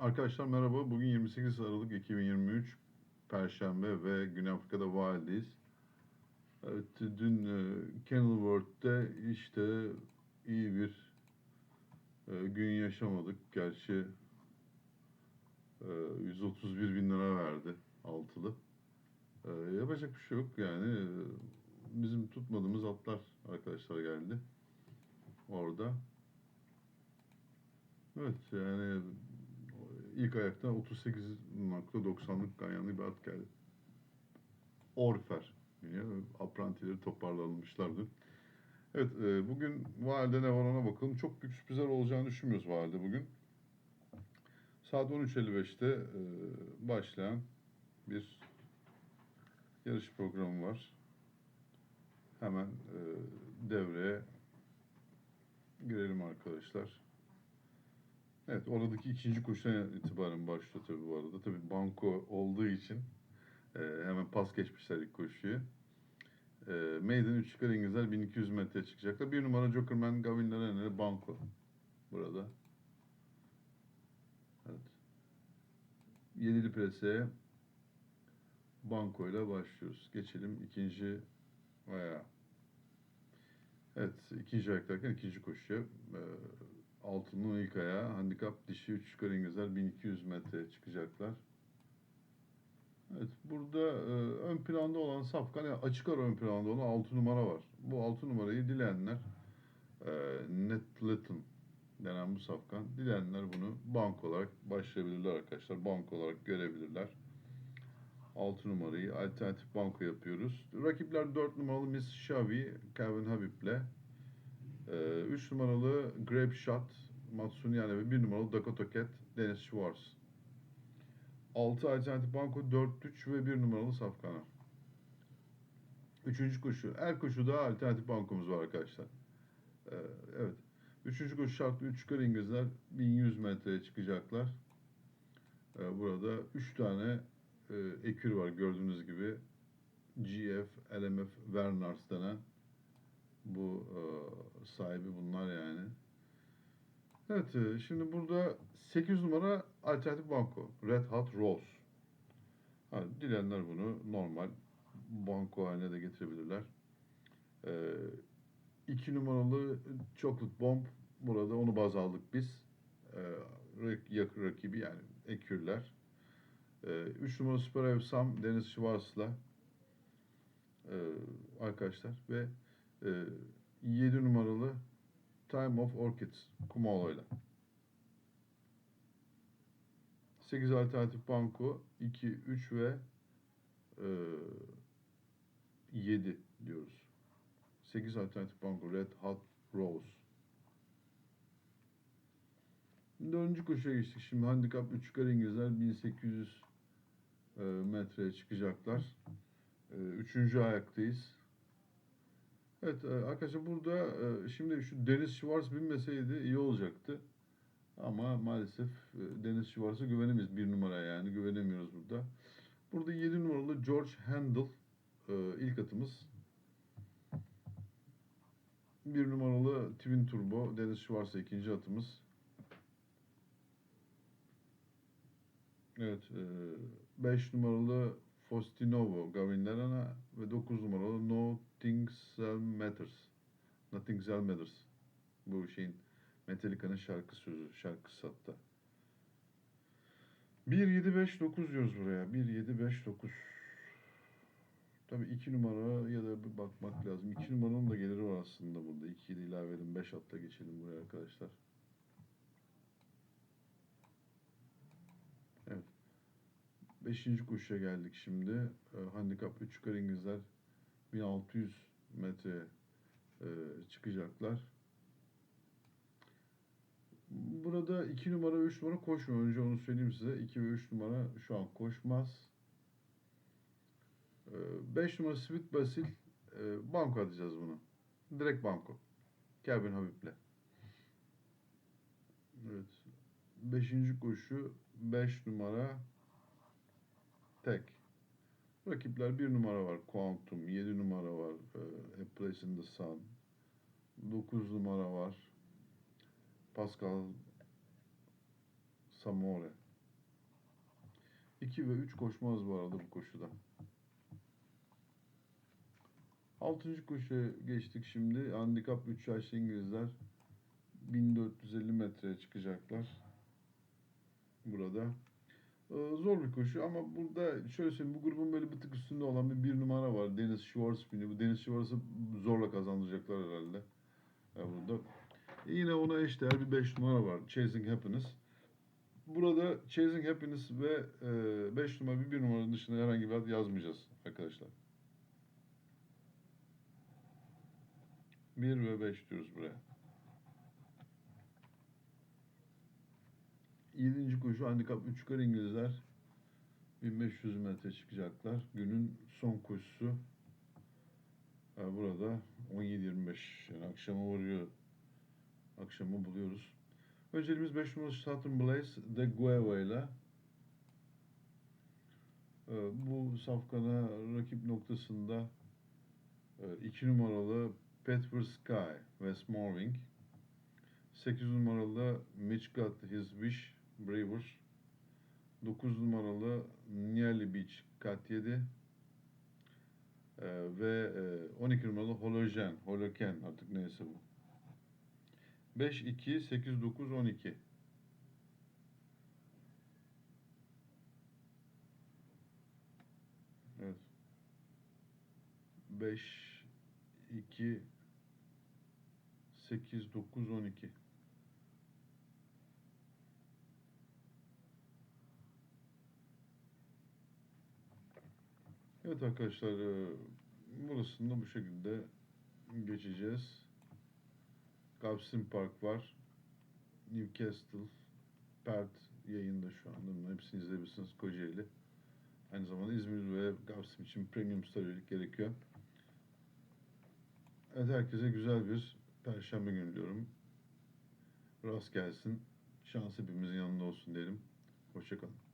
Arkadaşlar merhaba. Bugün 28 Aralık 2023 Perşembe ve Güney Afrika'da Vail'deyiz. Evet, dün e, Kenilworth'te işte iyi bir e, gün yaşamadık. Gerçi e, 131 bin lira verdi altılı. E, yapacak bir şey yok yani. E, Bizim tutmadığımız atlar arkadaşlar geldi orada. Evet yani ilk ayakta 38.90'lık ganyanlı bir at geldi. Orfer. Yani aprantileri toparlanmışlardı. Evet e, bugün Valide ne var ona bakalım. Çok büyük sürprizler olacağını düşünmüyoruz Valide bugün. Saat 13.55'te e, başlayan bir yarış programı var. Hemen e, devreye girelim arkadaşlar. Evet, oradaki ikinci koşudan itibaren başlıyor tabii bu arada. Tabii banko olduğu için e, hemen pas geçmişler ilk koşuyu. E, Maiden 3 çıkar İngilizler 1200 metre çıkacaklar. Bir numara Jokerman Gavin Laren'e banko burada. Evet. Yedili preseye banko ile başlıyoruz. Geçelim ikinci ayağa. Evet, ikinci ayak derken ikinci koşuya. E, Altının ilk ayağı handikap dişi 3 çıkar İngilizler 1200 metre çıkacaklar. Evet burada e, ön planda olan safkan yani açık ara ön planda olan 6 numara var. Bu 6 numarayı dileyenler e, Ned Litton denen bu safkan. Dileyenler bunu bank olarak başlayabilirler arkadaşlar. Bank olarak görebilirler. 6 numarayı alternatif banko yapıyoruz. Rakipler 4 numaralı Miss Shavi, Calvin Habib'le 3 numaralı Grape Shot, Matsunyane ve 1 numaralı Dakota Cat, Dennis Schwartz. 6 alternatif banko, 4-3 ve 1 numaralı Safkan'a. Üçüncü koşu. Her koşuda alternatif bankomuz var arkadaşlar. Ee, evet. Üçüncü koşu şartlı 3 çıkar İngilizler 1100 metreye çıkacaklar. Ee, burada 3 tane e, ekür var gördüğünüz gibi. GF, LMF, Werners denen bu e, sahibi bunlar yani. Evet e, şimdi burada 8 numara alternatif banko. Red Hot Rose. Ha, dileyenler bunu normal banko haline de getirebilirler. 2 numaralı Chocolate Bomb. Burada onu baz aldık biz. E, rakibi yani ekürler. 3 numara Super Ev Sam Deniz Schwarz'la e, arkadaşlar ve e, 7 numaralı Time of Orchids Kumalo'yla. 8 alternatif banko 2, 3 ve e, 7 diyoruz. 8 alternatif banko Red Hot Rose. Dördüncü koşuya geçtik. Şimdi handikap 3 çıkar İngilizler 1800 e, metreye çıkacaklar. E, üçüncü ayaktayız. Evet e, arkadaşlar burada e, şimdi şu Deniz Schwartz binmeseydi iyi olacaktı. Ama maalesef e, Deniz Schwartz'a güvenemeyiz bir numara yani güvenemiyoruz burada. Burada 7 numaralı George Handel ilk atımız. Bir numaralı Twin Turbo Deniz Schwartz'a ikinci atımız. Evet 5 numaralı Faustinovo Gavin Lerana ve 9 numaralı Nothing Else Matters. Nothing Else Matters. Bu şeyin Metallica'nın şarkı sözü, şarkısı hatta. 1, 7, 5, 9 diyoruz buraya. 1, 7, 5, 9. Tabii 2 numara ya da bir bakmak lazım. 2 numaranın da geliri var aslında burada. 2'yi de ilave edin. 5 hatta geçelim buraya arkadaşlar. Evet. Beşinci koşuya geldik şimdi. E, handikap 3 çıkar İngilizler 1600 metre e, çıkacaklar. Burada 2 numara ve 3 numara koşmuyor. Önce onu söyleyeyim size. 2 ve 3 numara şu an koşmaz. 5 numara Sweet Basil e, banko atacağız bunu. Direkt banko. Kevin Habib'le. Evet. Beşinci koşu 5 numara tek. Rakipler bir numara var Quantum, 7 numara var e, A Place in the Sun, 9 numara var Pascal Samore. 2 ve 3 koşmaz bu arada bu koşuda. Altıncı koşuya geçtik şimdi. Handikap 3 yaşlı İngilizler 1450 metreye çıkacaklar. Burada. Ee, zor bir koşu ama burada şöyle söyleyeyim bu grubun böyle bir tık üstünde olan bir bir numara var. Deniz Schwarzbini. Bu Deniz Schwarz'ı zorla kazandıracaklar herhalde. Ya burada. Yine ona eşdeğer bir 5 numara var. Chasing Happiness. Burada Chasing Happiness ve 5 numara bir 1 numara dışında herhangi bir ad yazmayacağız arkadaşlar. 1 ve 5 diyoruz buraya. 7. koşu handikap 3 yukarı İngilizler 1500 metre çıkacaklar. Günün son koşusu. Burada 17.25 yani akşama varıyor. Akşamı buluyoruz. Önceliğimiz 5 numaralı Southern Blaze de Gueva ile e, bu safkana rakip noktasında 2 numaralı Petford Sky West Morving 8 numaralı Mitch Got His Wish Braver 9 numaralı Nearly Beach Kat 7 e, ve e, 12 numaralı Hologen Holoken artık neyse bu 5, 2, 8, 9, 12. Evet. 5, 2, 8, 9, 12. Evet arkadaşlar, e, burasını da bu şekilde geçeceğiz. Gavsin Park var. Newcastle, Perth yayında şu anda. Hepsini izleyebilirsiniz Kocaeli. Aynı zamanda İzmir ve Gavsim için premium üyelik gerekiyor. Evet herkese güzel bir perşembe günü diyorum. Rast gelsin. Şans hepimizin yanında olsun diyelim. Hoşçakalın.